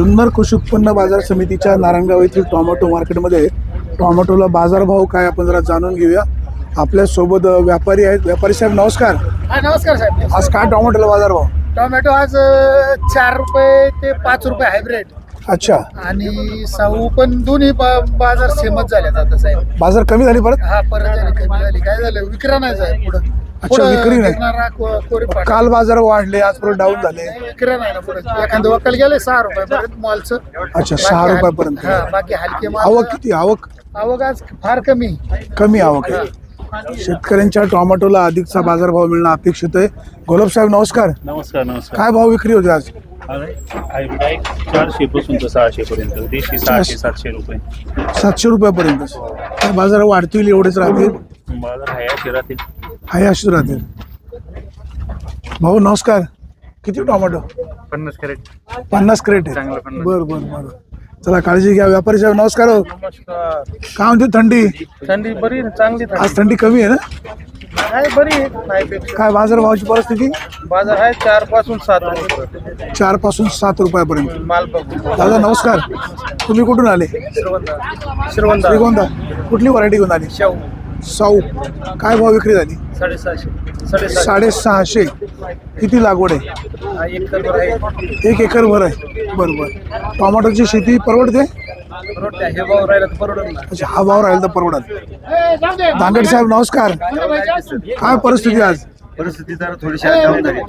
जुन्नर कृषी उत्पन्न बाजार समितीच्या नारायणगाव येथील टोमॅटो मार्केटमध्ये टोमॅटोला बाजारभाव काय आपण जरा जाणून घेऊया. आपल्यासोबत अ, व्यापारी आहेत. व्यापारी साहेब नमस्कार. हा नमस्कार साहेब. आज काय टोमॅटोला बाजारभाव? टोमॅटो आज अ, चार रुपये ते पाच रुपये हायब्रिड. अच्छा. आणि साऊ पण दोन्ही बा- बाजार सेमच झाले आता साहेब. बाजार कमी झाली परत? हा परत झाली कमी झाली. काय झालं? विक्रा नाही साहेब पुढं. अच्छा, विक्री नाही. को-. काल बाजार वाढले आज परत डाऊन झाले. विक्रा नाही ना पुढे. एखादं वकल गेले सहा रुपये पर्यंत मॉलचं. अच्छा सहा बाकी हल- रुपयापर्यंत. हा बाकी हलके माल आवक किती? आवक? आवक आज फार कमी. कमी आवक आहे. शेतकऱ्यांच्या टोमॅटोला अधिकचा बाजारभाव मिळणं अपेक्षित आहे. गोलब साहेब नमस्कार. नमस्कार नमस्कार. काय भाव विक्री होते आज? हायब्रिड आहे चारशे पासून तर सहाशे पर्यंत देशी सहाशे सातशे रुपये. सातशे रुपयापर्यंत. काय बाजार वाढतील एवढेच राहतील? बाजार आहे असे राहतील. हाय अशीच भाऊ नमस्कार. किती टोमॅटो पन्नास कॅरेट. पन्नास क्रेट आहे चांगलं पन्नास. बर बर बर. चला काळजी घ्या. व्यापारी साहेब नमस्कार हो. नमस्कार. काय म्हणते थंडी? थंडी बरी आहे ना, चांगली आज थंडी कमी आहे ना? आहे बरी आहे काय बाजारभावाची परिस्थिती? बाजार आहे चारपासून सात रुपये. चारपासून सात रुपयापर्यंत. माल बघू. दादा नमस्कार. तुम्ही कुठून आले? श्रीगोंदा. श्रीगोंदा. कुठली व्हरायटी घेऊन आली? शाहू साऊ काय भाव विक्री झाली? साडेसहाशे. किती लागवड आहे? एक एकर भर आहे. बरं बरं. टोमॅटोची शेती परवडते? परवडते. हे भाव राहिला तर परवडत ना अच्छा हा भाव राहील तर परवडत दांगड साहेब नमस्कार. काय परिस्थिती आज? परिस्थिती जरा थोडीशी डाऊन झाली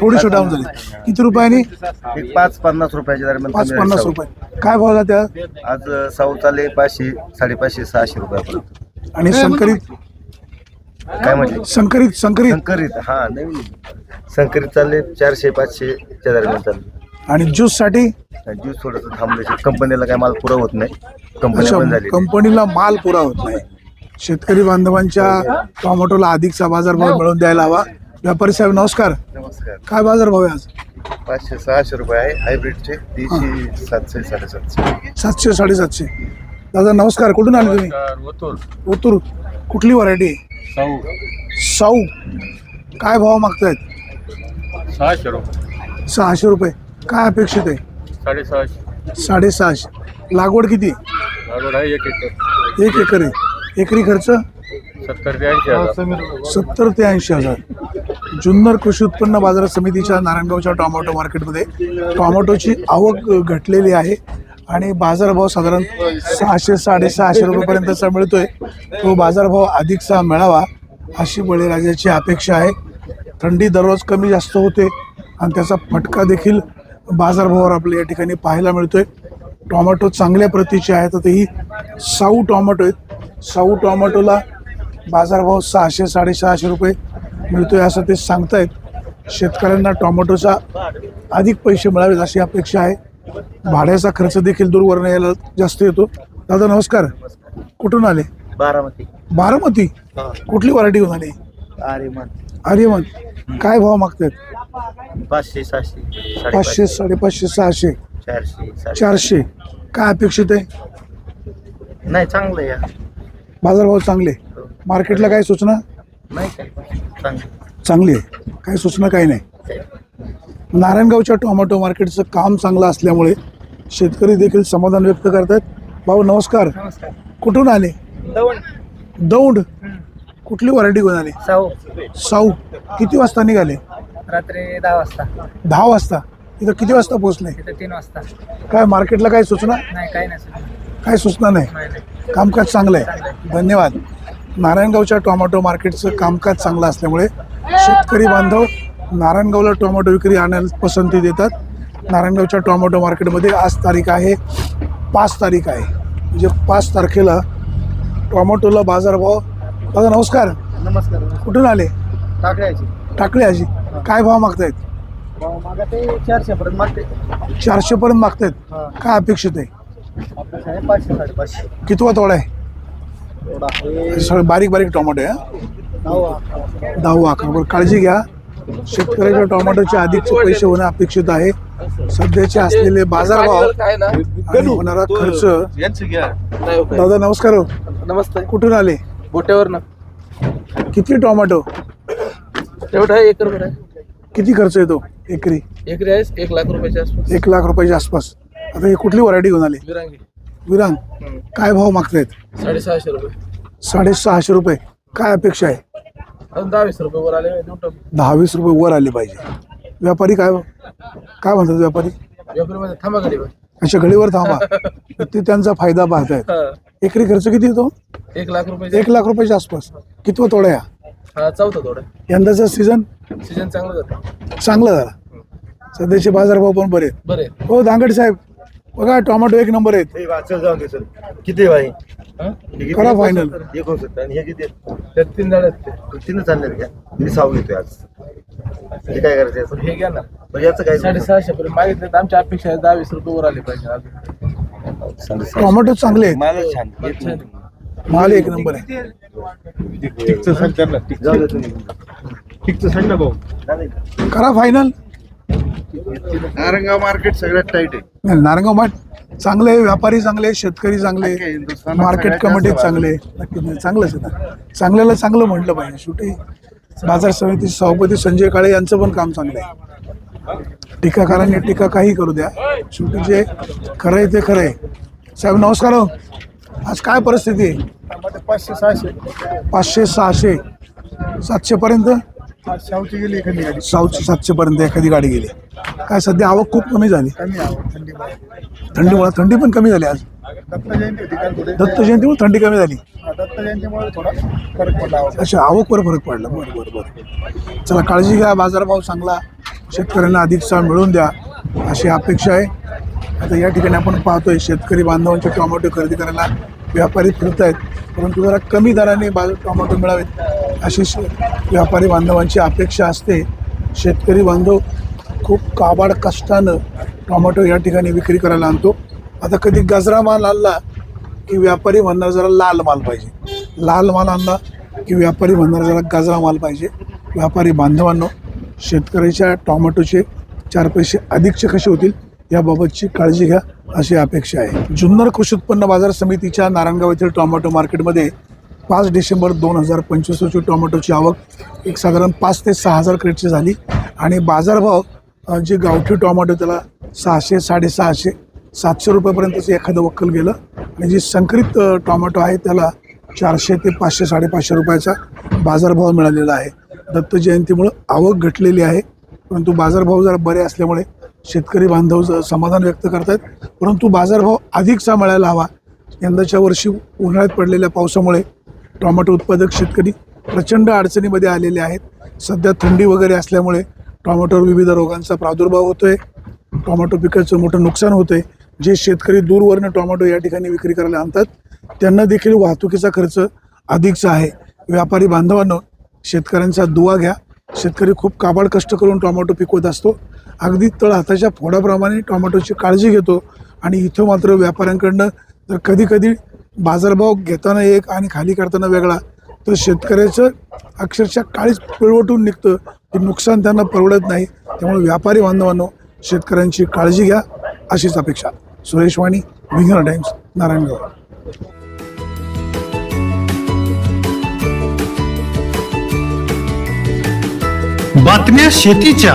थोडीशी डाऊन झाली. किती रुपयानी एक पाच पन्नास रुपयाच्या दरम्यान पाच पन्नास रुपये. काय भाव साऊ. आज? साऊ चालले पाचशे साडेपाचशे सहाशे रुपयापर्यंत. आणि संकरित काय म्हटले संकरित संकरित. संकरित हा नवीन संकरित चालले चारशे पाचशे च्या दरम्यान चालले. आणि ज्यूससाठी ज्यूस थोडस थांबले कंपनीला काय माल पुरा होत नाही. कंपनी झाली कंपनीला माल पुरा होत नाही. शेतकरी बांधवांच्या टोमॅटोला अधिकचा बाजारभाव मिळवून द्यायला हवा. व्यापारी साहेब नमस्कार. नमस्कार. काय बाजारभाव आहे आज? पाचशे सहाशे रुपये आहे. हायब्रिडचे तीनशे सातशे साडेसातशे. सातशे साडेसातशे. दादा नमस्कार. कुठून आले तुम्ही? ओतूर ओतूर कुठली व्हरायटी शाहू साऊ. काय भाव मागतायत? सहाशे रुपये. सहाशे रुपये. काय अपेक्षित आहे? साडेसहाशे. साडेसहाशे. लागवड किती? लागवड आहे एक एकर. एक एकर आहे. एकरी खर्च? सत्तर ते ऐंशी हजार. सत्तर ते ऐंशी हजार. जुन्नर कृषी उत्पन्न बाजार समितीच्या नारायणगावच्या टोमॅटो मार्केटमध्ये टोमॅटोची आवक घटलेली आहे. आणि बाजारभाव साधारण सहाशे साडेसहाशे रुपयेपर्यंतचा मिळतोय तो बाजारभाव अधिकचा मिळावा अशी बळीराजाची अपेक्षा आहे. थंडी दररोज कमी जास्त होते आणि त्याचा फटका देखील बाजारभावावर आपल्या या ठिकाणी पाहायला मिळतोय. टॉमॅटो चांगल्या प्रतीचे आहेत. तर ही साऊ टॉमॅटो आहेत. साऊ टॉमॅटोला बाजारभाव सहाशे साडेसहाशे रुपये मिळतोय असं ते सांगतायत. शेतकऱ्यांना टॉमॅटोचा अधिक पैसे मिळावेत अशी अपेक्षा आहे. भाड्याचा खर्च देखील दूरवरून यायला जास्त येतो. दादा नमस्कार. कुठून आले? बारामती. बारामती? कुठली व्हरायटी घेऊन आली? आर्यमन. काय भाव मागतायत? पाचशे सहाशे पाचशे साडेपाचशे सहाशे. चारशे चारशे. काय अपेक्षित आहे? नाही चांगलं या बाजारभाव चांगले. मार्केटला काय सूचना? नाही काय चांगलं. चांगली आहे. काही सूचना काही नाही. नारायणगावच्या टोमॅटो मार्केटचं काम चांगलं असल्यामुळे शेतकरी देखील समाधान व्यक्त करतात भाऊ नमस्कार. नमस्कार. कुठून आले? दौंड. कुठली व्हरायटी घेऊन आले? साऊ. साऊ. किती वाजता निघाले? रात्री दहा वाजता. दहा वाजता. इथं किती वाजता पोहोचले? तिथे तीन वाजता. काय मार्केटला काय सूचना? नाही काही नाही काय सूचना नाही? नाही नाही. कामकाज चांगलं आहे. धन्यवाद. नारायणगावच्या टोमॅटो मार्केटचं कामकाज चांगलं असल्यामुळे शेतकरी बांधव नारायणगावला टोमॅटो विक्री आणायला पसंती देतात. नारायणगावच्या टोमॅटो मार्केटमध्ये आज तारीख आहे पाच तारीख आहे. म्हणजे पाच तारखेला टोमॅटोला बाजारभाव दादा नमस्कार. नमस्कार. कुठून आले? टाकळ्याची टाकळे आजी. काय भाव मागतायत? चारशे पर्यंत मागते. चारशे पर्यंत मागतायत. हा. काय अपेक्षित आहे? आपलं आहे पाचशे साडेपाचशे. कितवा तोडा आहे? एवढा सगळे बारीक बारीक टोमॅटो आहे हा? नऊ अकरा. दहावा अकरा बरं काळजी घ्या. शेतकऱ्याच्या टोमॅटोचे अधिकचे पैसे होणे अपेक्षित आहे. सध्याचे असलेले बाजारभाव होणारा खर्च. यांचं घ्या. दादा नमस्कार हो. नमस्ते. कुठून आले? बोट्यावर ना किती टोमॅटो? एवढा आहे एकर आहे किती खर्च येतो एकरी? एकरी आहे एक लाख रुपयाच्या आसपास. एक लाख रुपयाच्या आसपास. आता ही कुठली व्हरायटी घेऊन आली? विरांगी. काय भाव मागतायत? साडेसहाशे रुपये. साडेसहाशे रुपये. काय अपेक्षा आहे? अजून दहावीस रुपये वर आले देऊन टाकू. दहा वीस रुपये वर आले पाहिजे. व्यापारी काय काय म्हणतात व्यापारी? थांबा गाडी अशा घडीवर थांबा. ते त्यांचा फायदा पाहतायत. एकरी खर्च किती येतो? एक लाख रुपये एक लाख रुपयाच्या आसपास. कितवं तोडा या? हा चौथा थोडं यंदाचा सीझन सीजन चांगलं जातं चांगला झाला. सध्याचे बाजारभाव पण बरे आहेत. बरे हो दांगड साहेब बघा टोमॅटो एक नंबर आहेत. हे वाचल जाऊन दे सर. किती भाई करा फायनल एकोणसत्तर आणि हे किती त्यात तीन झाड आहेत ते. तीनच आणले का? मी साऊ घेतोय आज. हे काय करायचं याचं? पण हे घ्या ना. याचं काय साडेसहाशे पर्यंत मागितले तर आमच्या अपेक्षा आहे दहावीस रुपये वर आले पाहिजे अजून. टोमॅटो चांगले आहेत. मालच छान. छान. माल एक नंबर आहे. जाऊ दे तुम्ही. करा फायनल नारंगाव मार्केट सगळ्यात टाईट आहे. नारंगाव माठ चांगले आहे, व्यापारी चांगले आहे, शेतकरी चांगले आहे, आहे, हिंदुस्थानात मार्केट सगळ्यात कमिटी जास्त चांगले आहे. नक्कीच नाही, चांगलंच आहे ना. चांगल्याला चांगलं म्हटलं पाहिजे. शेवटी बाजार समिती सभापती संजय काळे यांचं पण काम चांगलं आहे. टीकाकारांनी टीका काही करू द्या. शेवटी जे खरं आहे ते खरं आहे. साहेब नमस्कार हो. आज काय परिस्थिती आहे? पाचशे सहाशे. पाचशे सहाशे. सातशे पर्यंत? शावची गेली एखादी गाडी? सातशे सातशे पर्यंत एखादी गाडी गेली. काय सध्या आवक खूप कमी झाली. कमी आवड थंडी थंडीमुळे थंडी पण कमी झाली आज. दत्त जयंती होती काल दत्त जयंतीमुळे थंडी कमी झाली. दत्त जयंतीमुळे थोडा फरक पडला आवड अशा आवकवर फरक पडला. बरं बरं बरं. चला काळजी घ्या बाजारभाव चांगला. शेतकऱ्यांना अधिकचा मिळवून द्या. अशी अपेक्षा आहे. आता या ठिकाणी आपण पाहतोय शेतकरी बांधवांचे टोमॅटो खरेदी करायला व्यापारी फिरत आहेत परंतु जरा कमी दराने बाजार टोमॅटो मिळावेत अशी व्यापारी बांधवांची अपेक्षा असते. शेतकरी बांधव खूप काबाड कष्टानं टोमॅटो या ठिकाणी विक्री करायला आणतो. आता कधी गजरा माल आणला की व्यापारी म्हणणार जरा लाल माल पाहिजे. लाल माल आणला की व्यापारी म्हणणार जरा गजरा माल पाहिजे. व्यापारी बांधवांनो शेतकऱ्याच्या टोमॅटोचे चार पैसे अधिकचे कसे होतील? याबाबतची काळजी घ्या अशी अपेक्षा आहे. जुन्नर कृषी उत्पन्न बाजार समितीच्या नारायणगाव येथील टोमॅटो मार्केटमध्ये पाच डिसेंबर दोन हजार पंचवीस रोजी टोमॅटोची आवक एक साधारण पाच ते सहा हजार क्रेटची झाली आणि बाजारभाव जे गावठी टोमॅटो त्याला सहाशे साडेसहाशे सातशे रुपयापर्यंतचं एखादं वक्कल गेलं आणि जे संकरित टोमॅटो आहे त्याला चारशे ते पाचशे साडेपाचशे रुपयाचा बाजारभाव मिळालेला आहे. दत्त जयंतीमुळं आवक घटलेली आहे परंतु बाजारभाव जरा बरे असल्यामुळे शेतकरी बांधव समाधान व्यक्त करतायत. परंतु बाजारभाव अधिकचा मिळायला हवा. यंदाच्या वर्षी उन्हाळ्यात पडलेल्या पावसामुळे टॉमॅटो उत्पादक शेतकरी प्रचंड अडचणीमध्ये आलेले आहेत. सध्या थंडी वगैरे असल्यामुळे टॉमॅटोवर विविध रोगांचा प्रादुर्भाव होतो आहे टॉमॅटो पिकाचं मोठं नुकसान होतं आहे जे शेतकरी दूरवरनं टॉमॅटो या ठिकाणी विक्री करायला आणतात त्यांना देखील वाहतुकीचा खर्च अधिकचा आहे. व्यापारी बांधवांनो शेतकऱ्यांचा दुवा घ्या. शेतकरी खूप काबाड कष्ट करून टॉमॅटो पिकवत असतो. अगदी तळ हाताच्या फोडाप्रमाणे टोमॅटोची काळजी घेतो. आणि इथं मात्र व्यापाऱ्यांकडनं जर कधी कधी बाजारभाव घेताना एक आणि खाली करताना वेगळा तर शेतकऱ्याचं अक्षरशः काळीच पिळवटून निघतं. की नुकसान त्यांना परवडत नाही. त्यामुळे व्यापारी बांधवांनो शेतकऱ्यांची काळजी घ्या. अशीच अपेक्षा. सुरेश वाणी विघ्न टाइम्स नारायणगाव. बातम्या शेतीच्या.